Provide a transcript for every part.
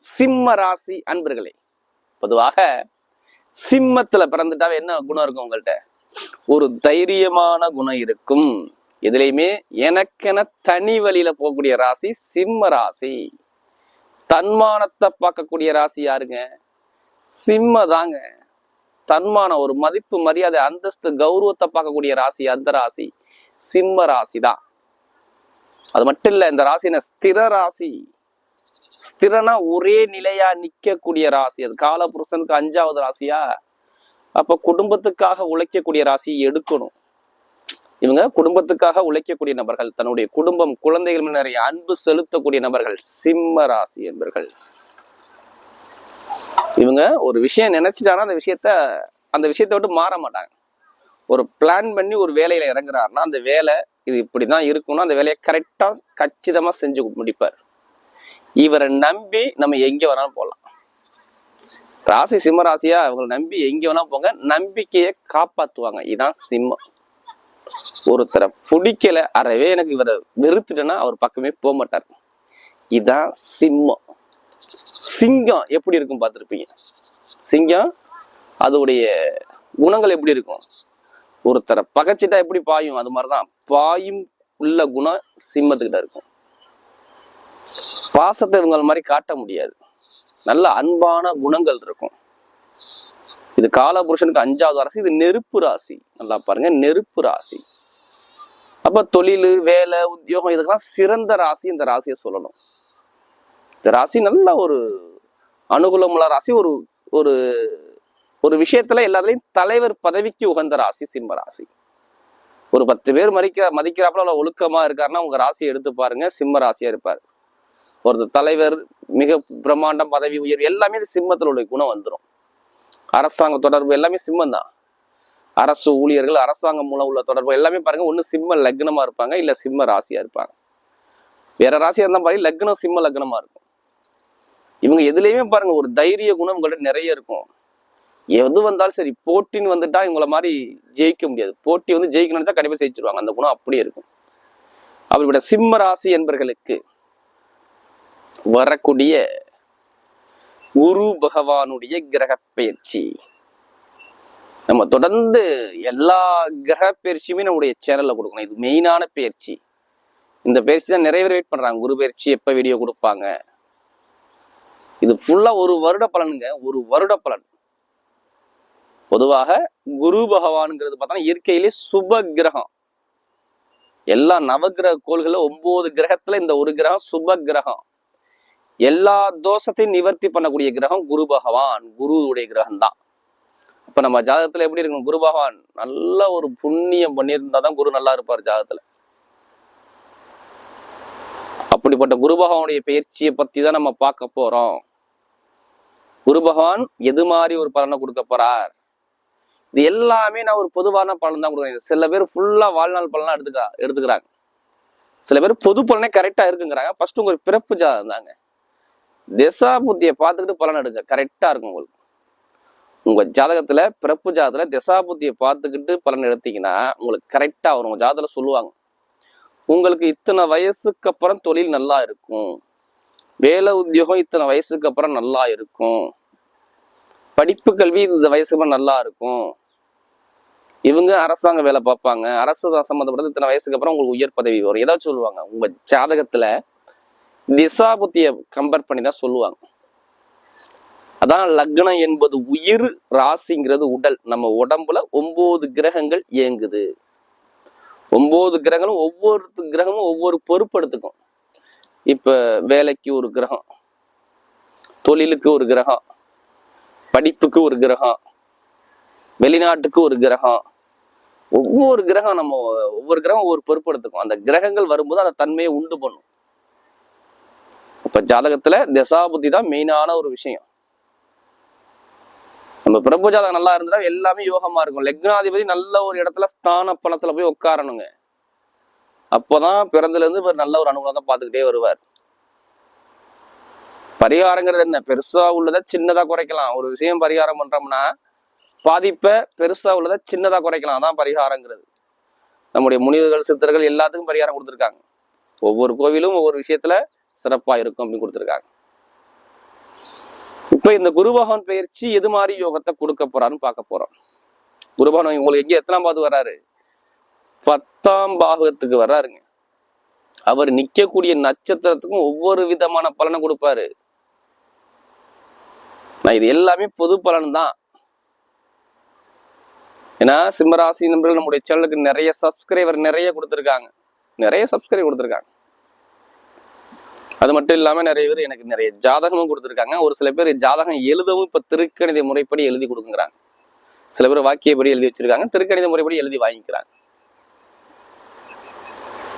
சிம்ம ராசி அன்பர்களே பொதுவாக சிம்மத்துல பிறந்துட்டாவே என்ன குணம் இருக்கும் உங்கள்கிட்ட ஒரு தைரியமான குணம் இருக்கும். எதுலையுமே எனக்கென தனி வழியில போகக்கூடிய ராசி சிம்ம ராசி. தன்மானத்தை பார்க்கக்கூடிய ராசி யாருங்க? சிம்ம தாங்க தன்மானம் ஒரு மதிப்பு மரியாதை அந்தஸ்து கௌரவத்தை பார்க்கக்கூடிய ராசி அந்த ராசி சிம்ம ராசி தான் அது மட்டும் இல்ல இந்த ராசி என்ன ஸ்திர ராசி. ஸ்திரனா ஒரே நிலையா நிக்கக்கூடிய ராசி அது. காலபுருஷனுக்கு அஞ்சாவது ராசியா? அப்ப குடும்பத்துக்காக உழைக்கக்கூடிய ராசி எடுக்கணும். இவங்க குடும்பத்துக்காக உழைக்கக்கூடிய நபர்கள் தன்னுடைய குடும்பம் குழந்தைகள் மேல் நிறைய அன்பு செலுத்தக்கூடிய நபர்கள் சிம்ம ராசி என்பர்கள். இவங்க ஒரு விஷயம் நினைச்சிட்டாங்கன்னா அந்த விஷயத்த அந்த விஷயத்தை விட்டு மாற மாட்டாங்க. ஒரு பிளான் பண்ணி ஒரு வேலையில இறங்குறாருன்னா அந்த வேலை இது இப்படிதான் இருக்கும்னா அந்த வேலையை கரெக்டா கச்சிதமா செஞ்சு முடிப்பார். இவரை நம்பி நம்ம எங்கே வேணாலும் போகலாம். ராசி சிம்ம ராசியா அவங்களை நம்பி எங்க வேணா போங்க. நம்பிக்கையை காப்பாத்துவாங்க. இதுதான் சிம்மம். ஒருத்தரை பிடிக்கல அறவே எனக்கு இவரை வெறுத்துட்டேன்னா அவர் பக்கமே போக மாட்டார். இதான் சிம்மம். சிங்கம் எப்படி இருக்கும் பார்த்துருப்பீங்க? சிங்கம் அதோடைய குணங்கள் எப்படி இருக்கும்? ஒருத்தரை பகைச்சிட்டா எப்படி பாயும்? அது மாதிரிதான். பாயும் உள்ள குணம் சிம்மத்துக்கிட்ட இருக்கும். பாசத்தை இவங்க மாதிரி காட்ட முடியாது. நல்ல அன்பான குணங்கள் இருக்கும். இது காலபுருஷனுக்கு அஞ்சாவது ராசி இது நெருப்பு ராசி. நல்லா பாருங்க நெருப்பு ராசி. அப்ப தொழில் வேலை உத்தியோகம் இதுக்கெல்லாம் சிறந்த ராசி இந்த ராசியை சொல்லணும். இந்த ராசி நல்ல ஒரு அனுகூலமுள்ள ராசி ஒரு ஒரு ஒரு விஷயத்துல எல்லாத்துலயும் தலைவர் பதவிக்கு உகந்த ராசி சிம்ம ராசி. ஒரு பத்து பேர் மதிக்க மதிக்கிறாப்புல அவ்வளவு ஒழுக்கமா இருக்காருன்னா உங்க ராசியை எடுத்து பாருங்க சிம்ம ராசியா இருப்பார். ஒருத்தர் தலைவர் மிக பிரம்மாண்டம் பதவி உயர்வு எல்லாமே சிம்மத்தில் உள்ள குணம் வந்துடும் அரசாங்க தொடர்பு எல்லாமே சிம்மம் தான் அரசு ஊழியர்கள் அரசாங்கம் மூலம் உள்ள தொடர்பு எல்லாமே பாருங்க ஒன்று சிம்ம லக்னமா இருப்பாங்க இல்லை சிம்ம ராசியா இருப்பாங்க. வேற ராசியா இருந்தால் பாருங்க லக்னம் சிம்ம லக்னமா இருக்கும். இவங்க எதுலேயுமே பாருங்க ஒரு தைரிய குணம் உங்கள்ட்ட நிறைய இருக்கும். எது வந்தாலும் சரி போட்டின்னு வந்துட்டா இவங்கள மாதிரி ஜெயிக்க முடியாது. போட்டி வந்து ஜெயிக்கணும்னு தான் கண்டிப்பாக ஜெயிச்சிருவாங்க அந்த குணம் அப்படியே இருக்கும். அப்படிப்பட்ட சிம்ம ராசி என்பர்களுக்கு வரக்கூடிய குரு பகவானுடைய கிரக பயிற்சி நம்ம தொடர்ந்து எல்லா கிரக பயிற்சியுமே நம்முடைய சேனல்ல கொடுக்கணும். இது மெயினான பயிற்சி. இந்த பயிற்சி தான் நிறைய பேர் வெயிட் பண்றாங்க. குரு பயிற்சி எப்ப வீடியோ கொடுப்பாங்க? இது ஃபுல்லா ஒரு வருட பலனுங்க. ஒரு வருட பலன். பொதுவாக குரு பகவான்ங்கிறது பார்த்தோம்னா இயற்கையிலே சுப கிரகம். எல்லா நவகிரக கோள்கள்ல ஒன்பது கிரகத்துல இந்த ஒரு கிரகம் சுப கிரகம். எல்லா தோஷத்தையும் நிவர்த்தி பண்ணக்கூடிய கிரகம் குரு பகவான். குருவுடைய கிரகம் தான் இப்ப நம்ம ஜாதகத்துல எப்படி இருக்கணும்? குரு பகவான் நல்ல ஒரு புண்ணியம் பண்ணியிருந்தாதான் குரு நல்லா இருப்பார் ஜாதகத்துல. அப்படிப்பட்ட குரு பகவானுடைய பயிற்சியை பத்தி தான் நம்ம பார்க்க போறோம். குரு பகவான் எது மாதிரி ஒரு பலனை கொடுக்க போறார்? இது எல்லாமே நான் ஒரு பொதுவான பலன் தான் கொடுக்குறேன். சில பேர் ஃபுல்லா வாழ்நாள் பலனா எடுத்துக்கா எடுத்துக்கிறாங்க. சில பேர் பொது பலனே கரெக்டா இருக்குங்கிறாங்க. ஃபர்ஸ்ட் உங்க பிறப்பு ஜாதகம் தாங்க திசா புத்தியை பார்த்துக்கிட்டு பலன் எடுங்க. கரெக்டா இருக்கும் உங்களுக்கு. உங்க ஜாதகத்துல பிறப்பு ஜாதகத்துல திசா புத்தியை பார்த்துக்கிட்டு பலன் எடுத்தீங்கன்னா உங்களுக்கு கரெக்டா வரும். உங்க ஜாதகத்துல சொல்லுவாங்க. உங்களுக்கு இத்தனை வயசுக்கு அப்புறம் தொழில் நல்லா இருக்கும். வேலை உத்தியோகம் இத்தனை வயசுக்கு அப்புறம் நல்லா இருக்கும். படிப்பு கல்வி இந்த வயசுக்கு அப்புறம் நல்லா இருக்கும். இவங்க அரசாங்க வேலை பார்ப்பாங்க. அரசு சம்மந்தப்பட்டது இத்தனை வயசுக்கு அப்புறம் உங்களுக்கு உயர் பதவி வரும். ஏதாச்சும் சொல்லுவாங்க. உங்க ஜாதகத்துல திசாபுத்தியை கம்பேர் பண்ணி தான் சொல்லுவாங்க. அதான் லக்னம் என்பது உயிர் ராசிங்கிறது உடல். நம்ம உடம்புல ஒன்பது கிரகங்கள் இயங்குது. ஒன்பது கிரகங்களும் ஒவ்வொரு கிரகமும் ஒவ்வொரு பொறுப்பு எடுத்துக்கும். இப்ப வேலைக்கு ஒரு கிரகம் தொழிலுக்கு ஒரு கிரகம் படிப்புக்கு ஒரு கிரகம் வெளிநாட்டுக்கு ஒரு கிரகம். ஒவ்வொரு கிரகம் நம்ம ஒவ்வொரு கிரகம் ஒவ்வொரு பொறுப்பு எடுத்துக்கும். அந்த கிரகங்கள் வரும்போது அந்த தன்மையை உண்டு பண்ணும். ஜாதகத்துல தசாபுத்தி தான் மெயினான ஒரு விஷயம். நம்ம பிரபு ஜாதகம் நல்லா இருந்தா எல்லாமே யோகமா இருக்கும். லக்னாதிபதி நல்ல ஒரு இடத்துல ஸ்தான பலத்துல போய் உட்காரணுங்க. அப்போதான் பிறந்தல இருந்து இவர் நல்ல ஒரு அனுகூலம் தான் பார்த்துக்கிட்டே வருவார். பரிகாரங்கிறது என்ன? பெருசா உள்ளதை சின்னதா குறைக்கலாம். ஒரு விஷயம் பரிகாரம் பண்றோம்னா பாதிப்பை பெருசா உள்ளதை சின்னதா குறைக்கலாம். அதான் பரிகாரங்கிறது. நம்முடைய முனிவர்கள் சித்தர்கள் எல்லாத்துக்கும் பரிகாரம் கொடுத்துருக்காங்க. ஒவ்வொரு கோவிலும் ஒவ்வொரு விஷயத்துல சிறப்பா இருக்கும் அப்படின்னு கொடுத்துருக்காங்க. இப்போ இந்த குரு பகவான் பயிற்சி எது மாதிரி யோகத்தை கொடுக்க போறாருன்னு பார்க்க போறோம். குரு பகவான் உங்களுக்கு எங்க எத்தனாம் பாது வர்றாரு? பத்தாம் பாகத்துக்கு வர்றாருங்க. அவர் நிற்கக்கூடிய நட்சத்திரத்துக்கும் ஒவ்வொரு விதமான பலனை கொடுப்பாரு. நான் இது எல்லாமே பொது பலன் தான் ஏன்னா சிம்மராசி நம்பர்கள் நம்முடைய சேனலுக்கு நிறைய சப்ஸ்கிரைபர் நிறைய கொடுத்துருக்காங்க. நிறைய சப்ஸ்கிரைப் கொடுத்துருக்காங்க. அது மட்டும் இல்லாம நிறைய பேர் எனக்கு நிறைய ஜாதகமும் கொடுத்துருக்காங்க. ஒரு சில பேர் ஜாதகம் எழுதவும் இப்ப திருக்கணித முறைப்படி எழுதி கொடுக்குறாங்க சில பேர் வாக்கியப்படி எழுதி வச்சிருக்காங்க. திருக்கணித முறைப்படி எழுதி வாங்கிக்கிறாங்க.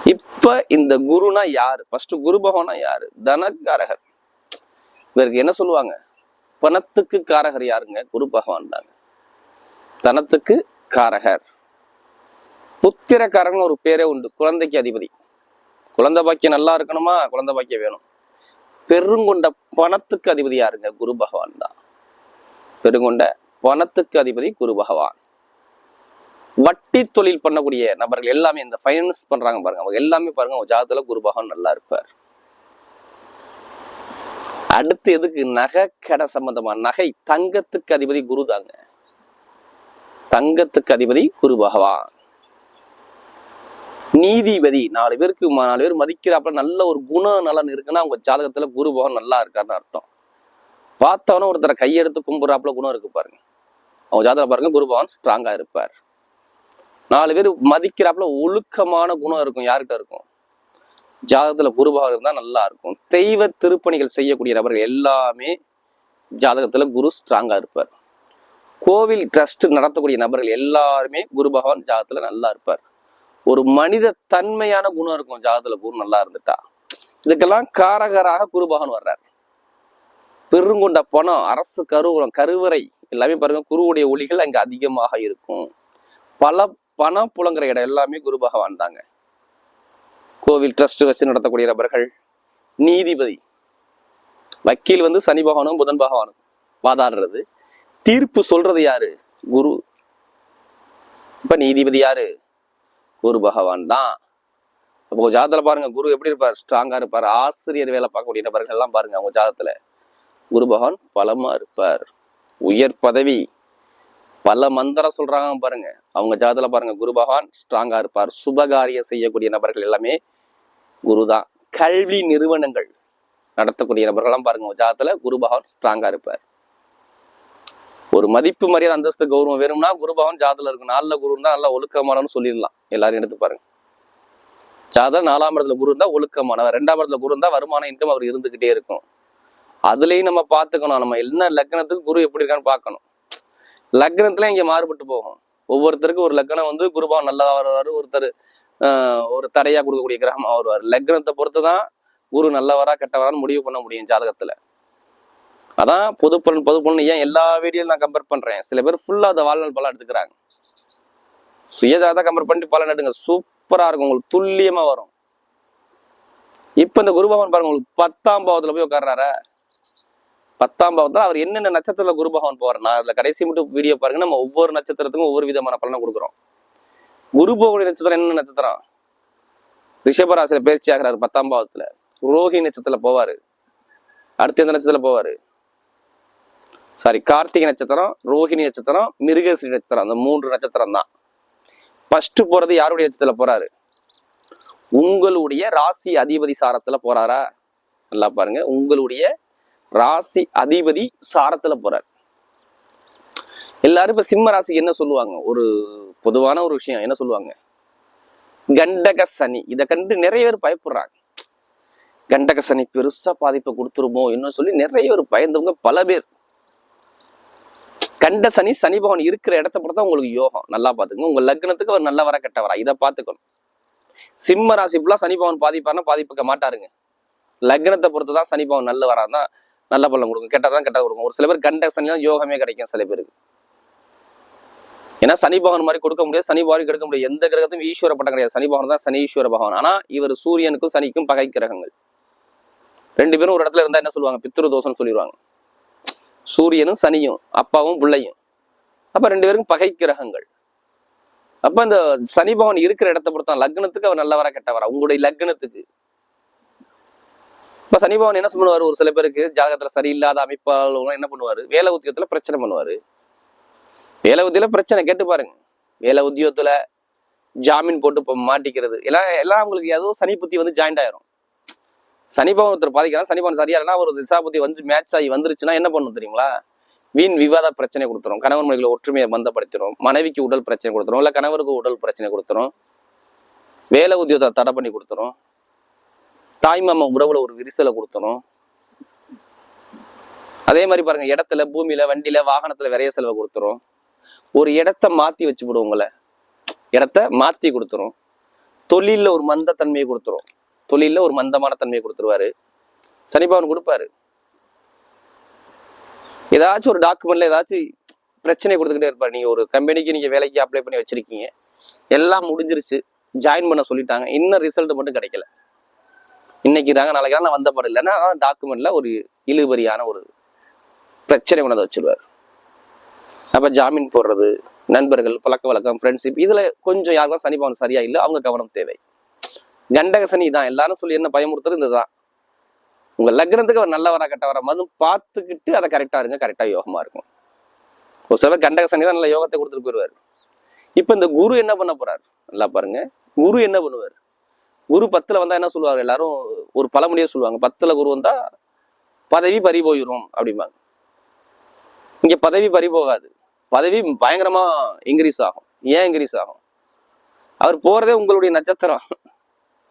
இப்ப இந்த குருனா யாரு? ஃபர்ஸ்ட் குரு பகவானா யாரு? தனக்காரகர். இவருக்கு என்ன சொல்லுவாங்க? பணத்துக்கு காரகர் யாருங்க? குரு பகவான் தாங்க. தனத்துக்கு காரகர். புத்திரக்காரன் ஒரு பேரே உண்டு. குழந்தைக்கு அதிபதி. குழந்தை பாக்கியம் நல்லா இருக்கணுமா? குழந்தை பாக்கியம் வேணும். பெருங்கொண்ட பணத்துக்கு அதிபதி யாருங்க? குரு பகவான் தான். பெருங்கொண்ட பணத்துக்கு அதிபதி குரு பகவான். வட்டி தொழில் பண்ணக்கூடிய நபர்கள் எல்லாமே இந்த ஃபைனான்ஸ் பண்றாங்க பாருங்க. அவங்க எல்லாமே பாருங்க அவங்க ஜாதத்துல குரு பகவான் நல்லா இருப்பார். அடுத்து எதுக்கு? நகை கடை சம்பந்தமா. நகை தங்கத்துக்கு அதிபதி குரு தாங்க. தங்கத்துக்கு அதிபதி குரு பகவான். நீதிபதி. நாலு பேருக்கு நாலு பேர் மதிக்கிறாப்புல நல்ல ஒரு குண நலன் இருக்குன்னா அவங்க ஜாதகத்துல குரு பவன் நல்லா இருக்காருன்னு அர்த்தம். பார்த்தவன ஒருத்தரை கையெடுத்து கும்புறாப்புல குணம் இருக்கு பாருங்க. அவங்க ஜாதகம் பாருங்க குரு பவன் ஸ்ட்ராங்கா இருப்பார். நாலு பேர் மதிக்கிறாப்புல ஒழுக்கமான குணம் இருக்கும் யார்கிட்ட இருக்கும்? ஜாதகத்துல குரு பகவான் இருந்தா நல்லா இருக்கும். தெய்வ திருப்பணிகள் செய்யக்கூடிய நபர்கள் எல்லாமே ஜாதகத்துல குரு ஸ்ட்ராங்கா இருப்பார். கோவில் ட்ரஸ்ட் நடத்தக்கூடிய நபர்கள் எல்லாருமே குரு பகவான் ஜாதகத்துல நல்லா இருப்பார். ஒரு மனித தன்மையான குணம் இருக்கும். ஜாதகத்துல குரு நல்லா இருந்துட்டா. இதுக்கெல்லாம் காரகராக குருபகன் வர்றார். பெருங்கொண்ட பணம் அரசு கருவூரம் கருவறை எல்லாமே பாருங்க குருவுடைய ஒளிகள் அங்க அதிகமாக இருக்கும். பல பணம் புலங்குற இடம் எல்லாமே குரு பகவான் தாங்க. கோவில் ட்ரஸ்ட் வச்சு நடத்தக்கூடிய நபர்கள் நீதிபதி. வக்கீல் வந்து சனி பகவானும் புதன் பகவானும் வாதாடுறது. தீர்ப்பு சொல்றது யாரு? குரு. இப்ப நீதிபதி யாரு? குரு பகவான் தான். அப்போ ஜாதத்துல பாருங்க குரு எப்படி இருப்பார்? ஸ்ட்ராங்கா இருப்பார். ஆசிரியர் வேலை பார்க்கக்கூடிய நபர்கள் எல்லாம் பாருங்க அவங்க ஜாதத்துல குரு பகவான் பலமா இருப்பார். உயர் பதவி. பல மந்திரம் சொல்றாங்க பாருங்க. அவங்க ஜாதத்துல பாருங்க குரு பகவான் ஸ்ட்ராங்கா இருப்பார். சுபகாரியம் செய்யக்கூடிய நபர்கள் எல்லாமே குரு தான். கல்வி நிறுவனங்கள் நடத்தக்கூடிய நபர்கள்லாம் பாருங்க உங்க ஜாதத்துல குரு பகவான் ஸ்ட்ராங்கா இருப்பார். ஒரு மதிப்பு மரியாதை அந்தஸ்து கௌரவம் வேணும்னா குருபவன் பகவான் இருக்கும் நாலுல குரு இருந்தா நல்லா ஒழுக்கமானவன்னு சொல்லிடலாம். எல்லாரும் எடுத்து பாருங்க. ஜாதகம் நாலாம் இடத்துல குரு இருந்தா ஒழுக்கமானவர். ரெண்டாம் இடத்துல குரு இருந்தா வருமானம் இன்கம் அவர் இருந்துகிட்டே இருக்கும். அதுலயும் நம்ம பார்த்துக்கணும். நம்ம என்ன லக்னத்துக்கு குரு எப்படி இருக்கான்னு பார்க்கணும். லக்னத்துல இங்க மாறுபட்டு போகும். ஒவ்வொருத்தருக்கும் ஒரு லக்னம் வந்து குருபவன் நல்லா வருவாரு. ஒருத்தர் ஒரு தடையா கொடுக்கக்கூடிய கிரகமா வருவார். லக்னத்தை பொறுத்து தான் குரு நல்லவரா கெட்டவரான்னு முடிவு பண்ண முடியும் ஜாதகத்துல. அதான் பொது பொருள் பொது பலன் ஏன் எல்லா வீடியோலும் நான் கம்பேர் பண்றேன். சில பேர் ஃபுல்லா அந்த வாழ்நாள் பலன் எடுத்துக்கிறாங்க. சுயஜாதா கம்பேர் பண்ணிட்டு பலன் எடுங்க. சூப்பரா இருக்கும். உங்களுக்கு துல்லியமா வரும். இப்ப இந்த குருபகவான் பாருங்க உங்களுக்கு பத்தாம் பாவத்துல போய் உட்கார்றாரா? பத்தாம் பாவத்துல அவர் என்னென்ன நட்சத்திரத்துல குரு பகவான் போறார் நான் அதுல கடைசி மட்டும் வீடியோ பாருங்க. நம்ம ஒவ்வொரு நட்சத்திரத்துக்கும் ஒவ்வொரு விதமான பலனை கொடுக்குறோம். குரு பகவானுடைய நட்சத்திரம் என்ன நட்சத்திரம்? ரிஷபராசியில பயிற்சி ஆகிறாரு பத்தாம் பாவத்துல. ரோஹி நட்சத்திரத்துல போவாரு. அடுத்து எந்த நட்சத்திரத்துல போவாரு? சாரி கார்த்திகை நட்சத்திரம் ரோஹிணி நட்சத்திரம் மிருகஸ்ரீ நட்சத்திரம். அந்த மூன்று நட்சத்திரம் தான். ஃபர்ஸ்ட் போறது யாருடைய நட்சத்திரத்துல போறாரு? உங்களுடைய ராசி அதிபதி சாரத்துல போறாரா? நல்லா பாருங்க. உங்களுடைய ராசி அதிபதி சாரத்துல போறார். எல்லாரும் இப்ப சிம்ம ராசி என்ன சொல்லுவாங்க? ஒரு பொதுவான ஒரு விஷயம். என்ன சொல்லுவாங்க? கண்டக சனி. இதை கண்டு நிறைய பேர் பயப்படுறாங்க. கண்டக சனி பெருசா பாதிப்பை கொடுத்துருமோ இன்னும் சொல்லி நிறைய பேர் பயந்தவங்க பல பேர். கண்ட சனி சனி பகவான் இருக்கிற இடத்த பொறுத்தா உங்களுக்கு யோகம். நல்லா பாத்துக்கங்க உங்க லக்னத்துக்கு அவர் நல்ல வர கெட்ட வரா இதை பாத்துக்கணும் சிம்ம ராசி ஃபுல்லா சனி பகவான் பாதிப்பாருன்னா பாதிப்புக்க மாட்டாருங்க. லக்னத்தை பொறுத்து தான் சனி பகவான் நல்ல வராதான் நல்ல பலன் கொடுக்கும். கெட்டதான் கெட்ட கொடுக்கும். ஒரு சில பேர் கண்ட சனி தான் யோகமே கிடைக்கும் சில பேருக்கு. ஏன்னா சனி பகவான் மாதிரி கொடுக்க முடியாது. சனி பகவான் கொடுக்க முடியாது. எந்த கிரகத்தையும் ஈஸ்வர பட்டம் கிடையாது. சனி பகவான் தான் சனி ஈஸ்வர பகவான். ஆனா இவர் சூரியனுக்கும் சனிக்கும் பகை கிரகங்கள். ரெண்டு பேரும் ஒரு இடத்துல இருந்தா என்ன சொல்லுவாங்க? பித்ரு தோஷம்னு சொல்லிடுவாங்க சூரியனும் சனியும் அப்பாவும் பிள்ளையும். அப்ப ரெண்டு பேருக்கும் பகை கிரகங்கள். அப்ப இந்த சனி பவன் இருக்கிற இடத்த பொறுத்தான் லக்னத்துக்கு அவர் நல்லவரா கெட்டவரா? உங்களுடைய லக்னத்துக்கு. இப்ப சனி பவன் என்ன பண்ணுவாரு ஒரு சில பேருக்கு ஜாதகத்துல சரியில்லாத அமைப்பால் என்ன பண்ணுவாரு? வேலை உத்தியோகத்துல பிரச்சனை பண்ணுவாரு. வேலை உத்தியில பிரச்சனை கேட்டு பாருங்க. வேலை உத்தியோகத்துல ஜாமீன் போட்டு மாட்டிக்கிறது. எல்லாம் எல்லாம் உங்களுக்கு ஏதோ சனி புத்தி வந்து ஜாயிண்ட் ஆயிரும். சனிபவன் ஒருத்தர் பாதிக்கலாம் சனிபவன் சரியா இல்லைன்னா ஒரு திசாபதி வந்து மேட்ச் ஆகி வந்துருச்சுன்னா என்ன பண்ணும் தெரியுங்களா? வீண் விவாத பிரச்சனை கொடுத்துரும். கணவன் மனைவிகளை ஒற்றுமையை பந்தப்படுத்திடும் மனைவிக்கு உடல் பிரச்சனை கொடுத்துரும். இல்லை கணவருக்கு உடல் பிரச்சனை கொடுத்துரும். வேலை உத்தியோகத்தை தடை பண்ணி கொடுத்துரும். தாய் மாமா உறவுல ஒரு விரிசலை கொடுத்துரும். அதே மாதிரி பாருங்க இடத்துல பூமியில வண்டியில வாகனத்துல விரைய செலவை கொடுத்துரும். ஒரு இடத்த மாத்தி வச்சு விடுவோங்கள இடத்த மாத்தி கொடுத்துரும். தொழிலில் ஒரு மந்தத்தன்மையை கொடுத்துரும். தொழிலில் ஒரு மந்தமான தன்மையை கொடுத்துருவாரு. சனிபவன் கொடுப்பாரு. ஏதாச்சும் ஒரு டாக்குமெண்ட்ல ஏதாச்சும் பிரச்சனை கொடுத்துக்கிட்டே இருப்பார். நீங்க ஒரு கம்பெனிக்கு நீங்க வேலைக்கு அப்ளை பண்ணி வச்சிருக்கீங்க. எல்லாம் முடிஞ்சிருச்சு. ஜாயின் பண்ண சொல்லிட்டாங்க. இன்னும் ரிசல்ட் மட்டும் கிடைக்கல. இன்னைக்கு தாங்க நாளைக்கு நான் வந்த படம். இல்லைன்னா டாக்குமெண்ட்ல ஒரு இழுபறியான ஒரு பிரச்சனை கொண்டு வச்சிருவார். அப்ப ஜாமீன் போடுறது நண்பர்கள் பழக்க வழக்கம் ஃப்ரெண்ட்ஷிப் இதுல கொஞ்சம் யாருக்கும் சனிபாவன் சரியா இல்லை அவங்க கவனம் தேவை. கண்டக சனி தான். எல்லாரும் சொல்லி என்ன பயமுறுத்துறது? இதுதான். உங்க லக்னத்துக்கு அவர் நல்லவரா கெட்டவரா மதம் பார்த்துக்கிட்டு அதை கரெக்டா இருங்க. கரெக்டா யோகமா இருக்கும். ஒரு சிலர் கண்டகசனி தான் நல்ல யோகத்தை கொடுத்துட்டு போயிடுவார் இப்ப இந்த குரு என்ன பண்ண போறாரு? நல்லா பாருங்க. குரு என்ன பண்ணுவார்? குரு பத்துல வந்தா என்ன சொல்லுவாங்க? எல்லாரும் ஒரு பழமொழியே சொல்லுவாங்க. பத்துல குரு வந்தா பதவி பறி போயிடும் அப்படிம்பாங்க. இங்க பதவி பறி போகாது. பதவி பயங்கரமா இன்க்ரீஸ் ஆகும். ஏன் இன்க்ரீஸ் ஆகும்? அவர் போறதே உங்களுடைய நட்சத்திரம்.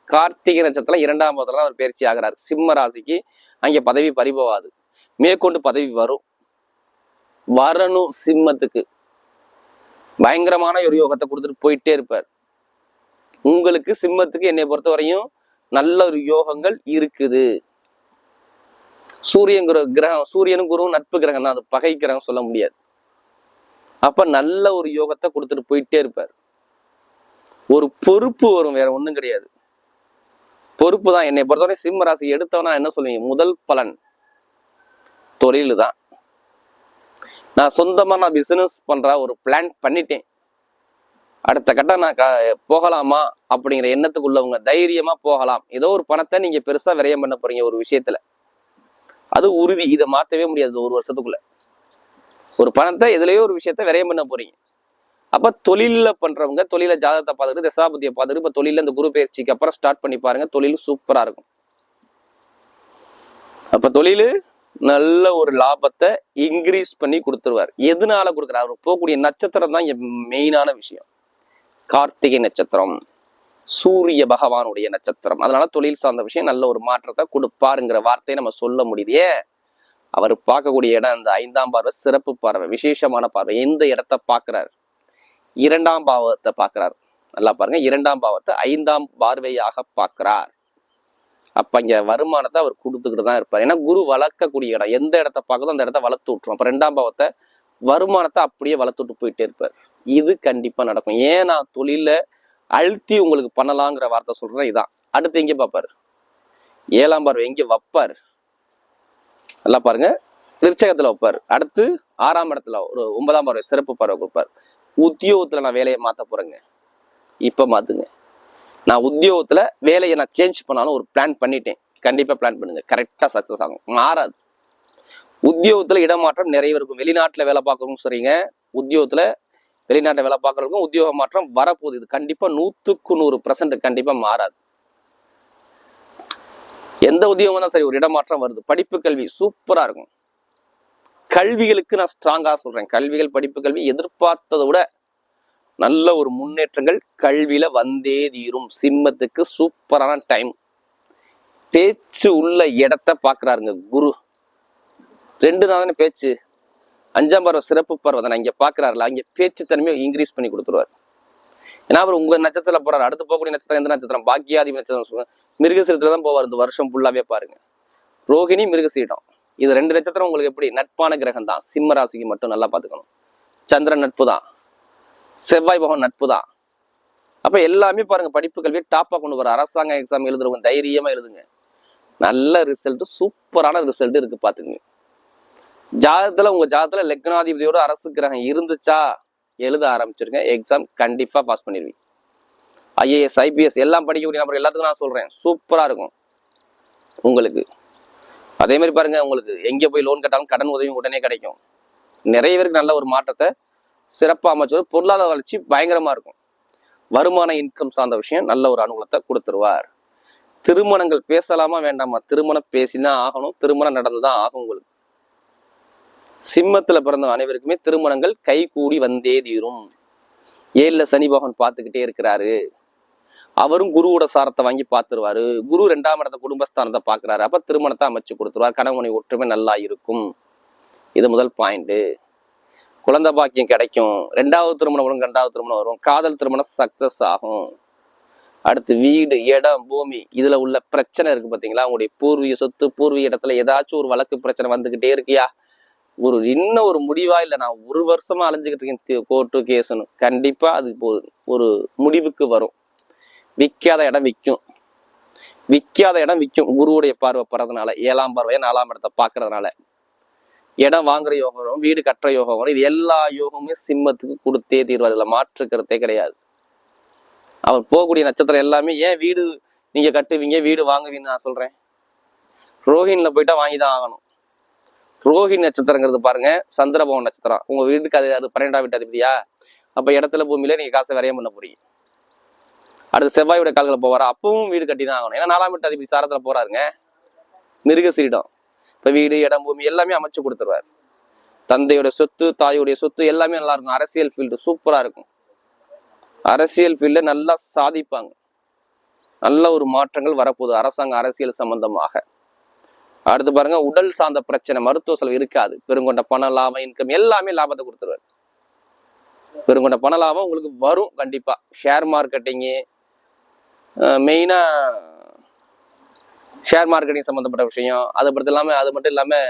கார்த்திகை நட்சத்திரம் இரண்டாம் பாதத்துல அவர் பயிற்சி ஆகிறார். சிம்ம ராசிக்கு அங்க பதவி பறிபோகாது. மேற்கொண்டு பதவி வரும். வரணும் சிம்மத்துக்கு. பயங்கரமான ஒரு யோகத்தை கொடுத்துட்டு போயிட்டே இருப்பார். உங்களுக்கு சிம்மத்துக்கு என்னை பொறுத்த வரையும் நல்ல ஒரு யோகங்கள் இருக்குது. சூரியன் குரு கிரகம் சூரியனும் குருவும் நட்பு கிரகம் தான். அது பகை கிரகம் சொல்ல முடியாது. அப்ப நல்ல ஒரு யோகத்தை கொடுத்துட்டு போயிட்டே இருப்பார். ஒரு பொறுப்பு வரும் வேற ஒன்றும் கிடையாது. பொறுப்பு தான். என்னை பொறுத்தவரை சிம்ம ராசி எடுத்தவனா என்ன சொல்லுவீங்க முதல் பலன். தொழில் தான் நான் சொந்தமா நான் பிசினஸ் பண்ற ஒரு பிளான் பண்ணிட்டேன். அடுத்த கட்டம் நான் க- போகலாமா அப்படிங்கிற எண்ணத்துக்குள்ளவங்க தைரியமா போகலாம். ஏதோ ஒரு பணத்தை நீங்க பெருசா விரயம் பண்ண போறீங்க ஒரு விஷயத்துல. அது உறுதி. இதை மாத்தவே முடியாது ஒரு வருஷத்துக்குள்ள. ஒரு பணத்தை எதுலயோ ஒரு விஷயத்த விரயம் பண்ண போறீங்க. அப்ப தொழில பண்றவங்க தொழில ஜாதகத்தை பார்த்துட்டு தசாபதியை பார்த்துட்டு இப்ப தொழில இந்த குரு பயிற்சிக்கு அப்புறம் ஸ்டார்ட் பண்ணி பாருங்க. தொழில் சூப்பரா இருக்கும். அப்ப தொழில் நல்ல ஒரு லாபத்தை இன்க்ரீஸ் பண்ணி கொடுத்துருவார். எதனால கொடுக்குறாரு? அவர் போகக்கூடிய நட்சத்திரம் தான் மெயினான விஷயம். கார்த்திகை நட்சத்திரம் சூரிய பகவானுடைய நட்சத்திரம். அதனால தொழில் சார்ந்த விஷயம் நல்ல ஒரு மாற்றத்தை கொடுப்பாருங்கிற வார்த்தையை நம்ம சொல்ல முடியுது. அவர் பார்க்கக்கூடிய இடம் அந்த ஐந்தாம் பார்வை சிறப்பு பார்வை விசேஷமான பார்வை. எந்த இடத்த பார்க்குறாரு? இரண்டாம் பாவத்தை பார்க்கிறார். நல்லா பாருங்க. இரண்டாம் பாவத்தை ஐந்தாம் பார்வையாக பார்க்கிறார். அப்ப இங்க வருமானத்தை அவர் கொடுத்துக்கிட்டு தான் இருப்பார். ஏன்னா குரு வளர்க்கக்கூடிய இடம். எந்த இடத்த பார்க்குதோ அந்த இடத்த வளர்த்து விட்டுரும். அப்ப ரெண்டாம் பாவத்தை வருமானத்தை அப்படியே வளர்த்து விட்டு போயிட்டே இருப்பார். இது கண்டிப்பா நடக்கும். ஏன் நான் தொழில அழுத்தி உங்களுக்கு பண்ணலாங்கிற வார்த்தை சொல்றேன் இதான். அடுத்து எங்க பார்ப்பாரு? ஏழாம் பார்வை எங்க வைப்பார்? நல்லா பாருங்க. விருச்சகத்துல வைப்பார். அடுத்து ஆறாம் இடத்துல ஒரு ஒன்பதாம் பார்வை சிறப்பு பார்வை கொடுப்பார். உத்தியோகத்தில் நான் வேலையை மாற்ற போறேங்க. இப்போ மாத்துங்க. நான் உத்தியோகத்தில் வேலையை நான் சேஞ்ச் பண்ணாலும் ஒரு பிளான் பண்ணிட்டேன். கண்டிப்பாக பிளான் பண்ணுங்க. கரெக்டாக சக்ஸஸ் ஆகும். மாறாது. உத்தியோகத்தில் இடமாற்றம் நிறைய இருக்கும். வெளிநாட்டில் வேலை பார்க்குறவங்க சரிங்க. உத்தியோகத்தில் வெளிநாட்டில் வேலை பார்க்குறவங்க உத்தியோக மாற்றம் வரப்போகுது. இது கண்டிப்பாக நூற்றுக்கு நூறு பர்சன்ட் கண்டிப்பாக மாறாது. எந்த உத்தியோகம் தான் சரி ஒரு இடமாற்றம் வருது. படிப்பு கல்வி சூப்பராக இருக்கும். கல்விகளுக்கு நான் ஸ்ட்ராங்காக சொல்கிறேன் கல்விகள் படிப்பு கல்வி எதிர்பார்த்ததை விட நல்ல ஒரு முன்னேற்றங்கள் கல்வியில் வந்தே தீரும். சிம்மத்துக்கு சூப்பரான டைம் பேச்சு உள்ள இடத்த பார்க்குறாருங்க குரு. ரெண்டு நாள் தானே பேச்சு. அஞ்சாம் பருவ சிறப்பு பருவம் தானே. இங்கே பார்க்குறாருல அங்கே பேச்சு தன்மையை இன்க்ரீஸ் பண்ணி கொடுத்துருவாரு. ஏன்னா அவர் உங்கள் நட்சத்திரத்தில் போகிறார் அடுத்து போகக்கூடிய நட்சத்திரம் எந்த நட்சத்திரம்? பாக்கியாதி நட்சத்திரம் சொல்லுவாங்க. மிருகசீரத்துல தான் போவார். இந்த வருஷம் ஃபுல்லாவே பாருங்க. ரோகிணி மிருகசீடம். இது ரெண்டு நட்சத்திரம் உங்களுக்கு எப்படி? நட்பான கிரகம் தான் சிம்ம ராசிக்கு மட்டும் நல்லா பார்த்துக்கணும். சந்திரன் நட்பு தான் செவ்வாய் பகவான் நட்பு தான் அப்போ எல்லாமே பாருங்க படிப்பு கல்வி டாப்பாக கொண்டு வர அரசாங்க எக்ஸாம் எழுதுறவங்க தைரியமாக எழுதுங்க. நல்ல ரிசல்ட் சூப்பரான ரிசல்ட் இருக்கு பார்த்துக்குங்க. ஜாதத்தில் உங்கள் ஜாதகத்தில் லக்னாதிபதியோட அரசு கிரகம் இருந்துச்சா? எழுத ஆரம்பிச்சிருங்க. எக்ஸாம் கண்டிப்பாக பாஸ் பண்ணிடுவீங்க. ஐஏஎஸ் ஐபிஎஸ் எல்லாம் படிக்கக்கூடிய நபர் எல்லாத்துக்கும் நான் சொல்கிறேன் சூப்பராக இருக்கும். உங்களுக்கு. அதே மாதிரி பாருங்க உங்களுக்கு எங்கே போய் லோன் கட்டாலும் கடன் உதவி உடனே கிடைக்கும். நிறைய பேருக்கு நல்ல ஒரு மாற்றத்தை சிறப்பாக அமைச்சது பொருளாதார வளர்ச்சி பயங்கரமாக இருக்கும். வருமான இன்கம் சார்ந்த விஷயம் நல்ல ஒரு அனுகூலத்தை கொடுத்துருவார். திருமணங்கள் பேசலாமா வேண்டாமா? திருமணம் பேசிதான் ஆகணும் திருமணம் நடந்துதான் ஆகும் உங்களுக்கு. சிம்மத்துல பிறந்த அனைவருக்குமே திருமணங்கள் கை கூடி வந்தே தீரும். ஏழுல சனி பகவான் பார்த்துக்கிட்டே இருக்கிறாரு. அவரும் குருவோட சாரத்தை வாங்கி பார்த்துருவாரு. குரு ரெண்டாம் இடத்த குடும்பஸ்தானத்தை பார்க்குறாரு. அப்போ திருமணத்தை அமைச்சு கொடுத்துருவார். கணவனை ஒற்றுமை நல்லா இருக்கும். இது முதல் பாயிண்ட்டு குழந்தை பாக்கியம் கிடைக்கும். ரெண்டாவது திருமணம் வரும் ரெண்டாவது திருமணம் வரும். காதல் திருமணம் சக்சஸ் ஆகும். அடுத்து வீடு இடம் பூமி இதுல உள்ள பிரச்சனை இருக்கு பாத்தீங்களா? உங்களுடைய பூர்வீக சொத்து பூர்வீக இடத்துல ஏதாச்சும் ஒரு வழக்கு பிரச்சனை வந்துகிட்டே இருக்கியா? ஒரு இன்னும் ஒரு முடிவா இல்லை நான் ஒரு வருஷமா அலைஞ்சுக்கிட்டு இருக்கேன் கோர்ட்டு கேஸ்னு கண்டிப்பா அது ஒரு முடிவுக்கு வரும். விற்காத இடம் விற்கும் விற்காத இடம் விற்கும் குருவுடைய பார்வை போறதுனால ஏழாம் பார்வையை நாலாம் இடத்தை பார்க்கறதுனால. இடம் வாங்குற யோகம் வரும் வீடு கட்டுற யோகம் வரும் இது எல்லா யோகமுமே சிம்மத்துக்கு கொடுத்தே தீர்வார். இதில் மாற்றுக்கிறதே கிடையாது. அவர் போகக்கூடிய நட்சத்திரம் எல்லாமே ஏன் வீடு நீங்க கட்டுவீங்க வீடு வாங்குவீங்கன்னு நான் சொல்றேன். ரோஹின்ல போயிட்டா வாங்கி தான் ஆகணும். ரோஹிணி நட்சத்திரங்கிறது பாருங்க சந்திரபவன் நட்சத்திரம். உங்க வீட்டுக்கு அது பன்னெண்டாம் வீட்டு அதிபதியா அப்ப இடத்துல பூமியில நீங்க காசை விரயம் பண்ண போறீங்க. அடுத்து செவ்வாயோட கால்களை போவாரா அப்பவும் வீடு கட்டி தான் ஆகணும். ஏன்னா நாலாம் வீட்டு அதிபதி சாரத்தில் போறாருங்க. மிருகசீரிடம் இப்போ வீடு இடம் பூமி எல்லாமே அமைச்சு கொடுத்துருவார். தந்தையோட சொத்து தாயோடைய சொத்து எல்லாமே நல்லா இருக்கும். அரசியல் ஃபீல்டு சூப்பராக இருக்கும். அரசியல் ஃபீல்ட நல்லா சாதிப்பாங்க. நல்ல ஒரு மாற்றங்கள் வரப்போகுது அரசாங்க அரசியல் சம்பந்தமாக. அடுத்து பாருங்க உடல் சார்ந்த பிரச்சனை மருத்துவ செலவு இருக்காது. பெருங்கொண்ட பண லாபம் இன்கம் எல்லாமே லாபத்தை கொடுத்துருவாரு. பெருங்கொண்ட பண லாபம் உங்களுக்கு வரும் கண்டிப்பா. ஷேர் மார்க்கெட்டிங்கு மெயினாக ஷேர் மார்க்கெட்டிங் சம்மந்தப்பட்ட விஷயம். அது மட்டும் இல்லாமல் அது மட்டும் இல்லாமல்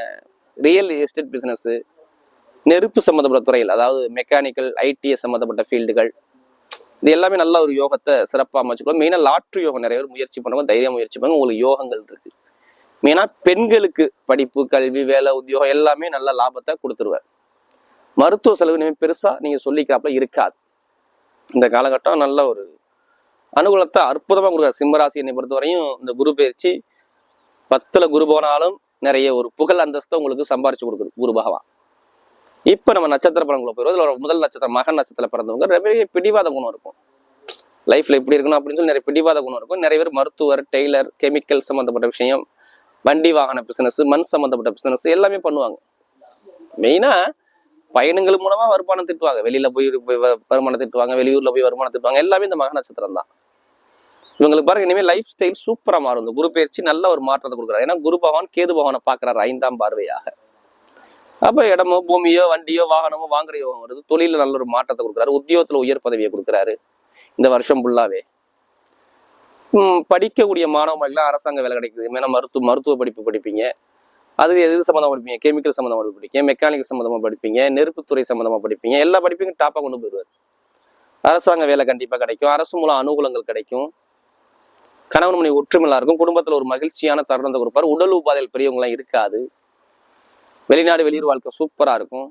ரியல் எஸ்டேட் பிஸ்னஸ்ஸு நெருப்பு சம்மந்தப்பட்ட துறையில் அதாவது மெக்கானிக்கல் ஐடிஎஸ் சம்மந்தப்பட்ட ஃபீல்டுகள் இது எல்லாமே நல்ல ஒரு யோகத்தை சிறப்பாக அமைச்சுக்கலாம் மெயினாக லாட்ரி யோகம் நிறைய பேர் முயற்சி பண்ணுவாங்க தைரியம் முயற்சி பண்ணுவாங்க உங்களுக்கு யோகங்கள் இருக்கு. மெயினாக பெண்களுக்கு படிப்பு கல்வி வேலை உத்தியோகம் எல்லாமே நல்ல லாபத்தை கொடுத்துருவார். மருத்துவ செலவு இனிமேல் பெருசாக நீங்கள் சொல்லிக்கிறாப்புல இருக்காது. இந்த காலகட்டம் நல்ல ஒரு அனுகூலத்தை அற்புதமாக கொடுக்குறாரு. சிம்மராசி என்னை பொறுத்தவரையும் இந்த குரு பயிற்சி பத்துல குரு போனாலும் நிறைய ஒரு புகழ் அந்தஸ்தை உங்களுக்கு சம்பாரிச்சு கொடுக்குது குரு பகவான். இப்ப நம்ம நட்சத்திர பலன்களை போயிருவோம் இதில் முதல் நட்சத்திரம் மகன் நட்சத்திரம் பிறந்தவங்க நிறைய பிடிவாத குணம் இருக்கும். லைஃப்ல இப்படி இருக்கணும் அப்படின்னு சொல்லி நிறைய பிடிவாத குணம் இருக்கும். நிறைய பேர் மருத்துவர் டெய்லர் கெமிக்கல் சம்மந்தப்பட்ட விஷயம் வண்டி வாகன பிசினஸ் மண் சம்பந்தப்பட்ட பிசினஸ் எல்லாமே பண்ணுவாங்க. மெயினா பயணங்கள் மூலமா வருமானம் திட்டுவாங்க. வெளியில போய் வருமானம் திட்டுவாங்க வெளியூர்ல போய் வருமானம் திட்டுவாங்க. எல்லாமே இந்த மக நட்சத்திரம் தான். இவங்களுக்கு பாருங்க இனிமேல் லைஃப் ஸ்டைல் சூப்பரா மாறும். இந்த குரு பயிற்சி நல்ல ஒரு மாற்றத்தை கொடுக்குறாரு. ஏன்னா குரு பகவான் கேது பகவானை பாக்குறாரு ஐந்தாம் பார்வையாக. அப்ப இடமோ பூமியோ வண்டியோ வாகனமோ வாங்குற யோகம் வருது. தொழில நல்ல ஒரு மாற்றத்தை கொடுக்குறாரு. உத்தியோகத்துல உயர் பதவியை கொடுக்குறாரு. இந்த வருஷம் ஃபுல்லாவே படிக்கக்கூடிய மாணவ அரசாங்க வேலை கிடைக்குது. மேலும் மருத்துவ மருத்துவ படிப்பு படிப்பீங்க. அது எது சம்மந்தமாக படிப்பீங்க? கெமிக்கல் சம்மந்தமாக படிப்பீங்க மெக்கானிக்கல் சம்மந்தமாக படிப்பீங்க நெருப்புத்துறை சம்மந்தமாக படிப்பீங்க எல்லா படிப்பையும் டாப்பாக கொண்டு போயிடுவார். அரசாங்க வேலை கண்டிப்பா கிடைக்கும். அரசு மூலம் அனுகூலங்கள் கிடைக்கும். கணவன் மணி ஒற்றுமையா இருக்கும். குடும்பத்துல ஒரு மகிழ்ச்சியான தருணத்தை கொடுப்பாரு. உடல் உபாதைகள் பெரியவங்களாம் இருக்காது. வெளிநாடு வெளியூர் வாழ்க்கை சூப்பரா இருக்கும்.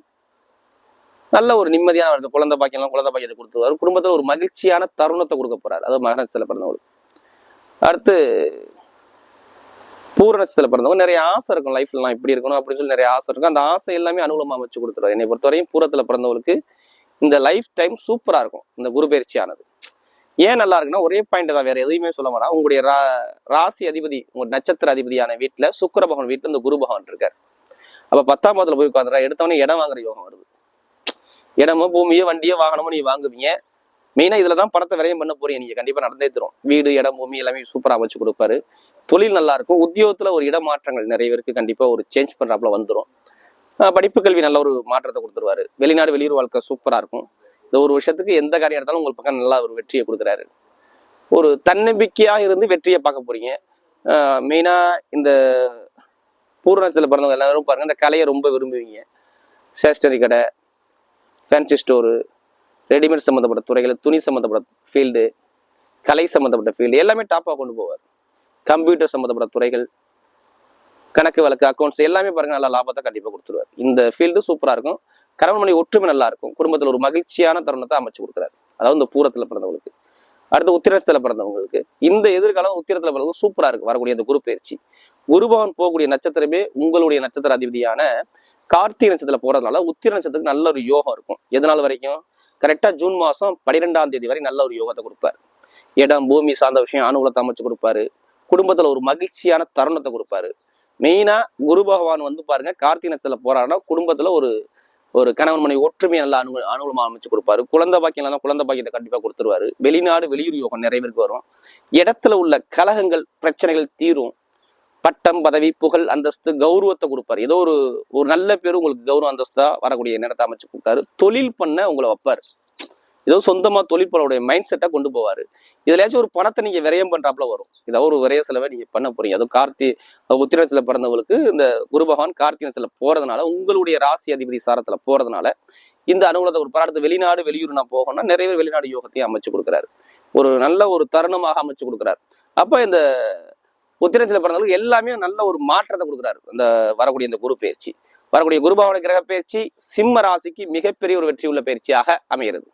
நல்ல ஒரு நிம்மதியான வாழ்க்கை. குழந்தை பாக்கியெல்லாம் குழந்தை பாக்கியத்தை கொடுத்துருவாரு. குடும்பத்துல ஒரு மகிழ்ச்சியான தருணத்தை கொடுக்க போறாரு. அது மகனத்துல பிறந்தவங்களுக்கு. அடுத்து பூர பிறந்தவங்க நிறைய ஆசை இருக்கும் லைஃப்லாம் இப்படி இருக்கணும் அப்படின்னு சொல்லி நிறைய ஆசை இருக்கும். அந்த ஆசை எல்லாமே அனுகூலமாக வச்சு கொடுத்துருவாரு என்னை பொறுத்தவரையும் பூரத்துல பிறந்தவங்களுக்கு இந்த லைஃப் டைம் சூப்பரா இருக்கும். இந்த குரு பயிற்சியானது. ஏன் நல்லா இருக்குன்னா ஒரே பாயிண்ட் தான். வேற எதையுமே சொல்ல வேணாம் உங்களுடைய ரா ராசி அதிபதி உங்க நட்சத்திர அதிபதியான வீட்டுல சுக்கர பகவான் வீட்டுல இந்த குரு பகவான் இருக்கார். அப்ப பத்தாம் பாதத்துல போய் உட்காந்துறா எடுத்தவொடனே இடம் வாங்குற யோகம் வருது. இடமோ பூமியோ வண்டியோ வாகனமோ நீ வாங்குவீங்க. மெயினா இதுல தான் பணத்தை விரையும் பண்ண போறீங்க. நீங்கள் கண்டிப்பா நடந்தே தரும். வீடு இடம் பூமி எல்லாமே சூப்பரா அமைச்சு கொடுப்பாரு. தொழில் நல்லா இருக்கும் உத்தியோகத்துல ஒரு இடமாற்றங்கள் நிறைய பேருக்கு கண்டிப்பா ஒரு சேஞ்ச் பண்றாப்புல வந்துடும் படிப்பு கல்வி நல்ல ஒரு மாற்றத்தை கொடுத்துருவாரு. வெளிநாடு வெளியூர் வாழ்க்கை சூப்பரா இருக்கும். இந்த ஒரு வருஷத்துக்கு எந்த காரியம் எடுத்தாலும் உங்களுக்கு பக்கம் நல்லா ஒரு வெற்றியை கொடுக்குறாரு. ஒரு தன்னம்பிக்கையா இருந்து வெற்றியை பார்க்க போறீங்க. மெயினா இந்த பூர்ணத்தில் பிறந்தவங்க எல்லாரும் பாருங்க இந்த கலையை ரொம்ப விரும்புவீங்க. ஸ்டேஷனரி கடை ஃபேன்சி ஸ்டோரு ரெடிமேட் சம்மந்தப்பட்ட துறைகள் துணி சம்மந்தப்பட்ட ஃபீல்டு கலை சம்மந்தப்பட்ட ஃபீல்டு எல்லாமே டாப்பாக கொண்டு போவார். கம்ப்யூட்டர் சம்மந்தப்பட்ட துறைகள் கணக்கு வழக்கு அக்கௌண்ட்ஸ் எல்லாமே பாருங்க நல்லா லாபத்தை கண்டிப்பாக கொடுத்துருவார். இந்த ஃபீல்டு சூப்பராக இருக்கும். கணவன் மணி ஒற்றுமை நல்லா இருக்கும். குடும்பத்தில் ஒரு மகிழ்ச்சியான தருணத்தை அமைச்சு கொடுக்குறாரு. அதாவது இந்த பூரத்தில் பிறந்தவங்களுக்கு. அடுத்து உத்திரத்தில் பிறந்தவங்களுக்கு. இந்த எதிர்காலம் உத்திரத்தில் பிறந்தவங்க சூப்பராக இருக்கு. வரக்கூடிய இந்த குரு பயிற்சி. உருபவன் போகக்கூடிய நட்சத்திரமே உங்களுடைய நட்சத்திர அதிபதியான கார்த்திகை நட்சத்திரத்தில் போறதுனால உத்திர நட்சத்திரத்துக்கு நல்ல ஒரு யோகம் இருக்கும். எதனால் வரைக்கும்? கரெக்டாக ஜூன் மாதம் பனிரெண்டாம் தேதி வரை நல்ல ஒரு யோகத்தை கொடுப்பாரு. இடம் பூமி சார்ந்த விஷயம் அனுகூலத்தை அமைச்சு கொடுப்பாரு. குடும்பத்துல ஒரு மகிழ்ச்சியான தருணத்தை கொடுப்பாரு. மெயினா குரு பகவான் வந்து பாருங்க கார்த்திகை நட்சத்திரத்துல போறாருன்னா குடும்பத்துல ஒரு ஒரு கணவன் மனை ஒற்றுமையை நல்லா அனு அனுகூலமா அமைச்சு கொடுப்பாரு. குழந்தை பாக்கியம் தான் குழந்தை பாக்கியத்தை கண்டிப்பா கொடுத்துருவாரு. வெளிநாடு வெளியூர் யோகம் நிறைய பேருக்கு வரும். இடத்துல உள்ள கலகங்கள் பிரச்சனைகள் தீரும். பட்டம் பதவி புகழ் அந்தஸ்து கௌரவத்தை கொடுப்பாரு. ஏதோ ஒரு ஒரு நல்ல பேர் உங்களுக்கு கௌரவ அந்தஸ்தா வரக்கூடிய நேரத்தை அமைச்சு கொடுத்தாரு தொழில் பண்ண உங்களை வைப்பாரு. ஏதோ சொந்தமா தொழில் மைண்ட் செட்டாக கொண்டு போவாரு. இதுலயாச்சும் ஒரு பணத்தை நீங்க விரயம் பண்றாப்புல வரும். ஏதாவது ஒரு விரைய செலவை நீங்க பண்ண போறீங்க. அதுவும் கார்த்தி உத்திரத்தில் பிறந்தவங்களுக்கு இந்த குரு பகவான் கார்த்திகத்தில் போறதுனால உங்களுடைய ராசி அதிபதி சாரத்துல போறதுனால இந்த அனுகூலத்தை ஒரு பாராட்டு வெளிநாடு வெளியூர் நான் போகணும்னா நிறைய பேர் வெளிநாடு யோகத்தையும் அமைச்சு கொடுக்குறாரு. ஒரு நல்ல ஒரு தருணமாக அமைச்சு கொடுக்குறாரு. அப்ப இந்த உத்திரத்தில் பிறந்தவங்களுக்கு எல்லாமே நல்ல ஒரு மாற்றத்தை கொடுக்குறாரு. இந்த வரக்கூடிய இந்த குரு பயிற்சி. வரக்கூடிய குருபாவன கிரக பயிற்சி சிம்ம ராசிக்கு மிகப்பெரிய ஒரு வெற்றி உள்ள பயிற்சியாக அமைகிறது.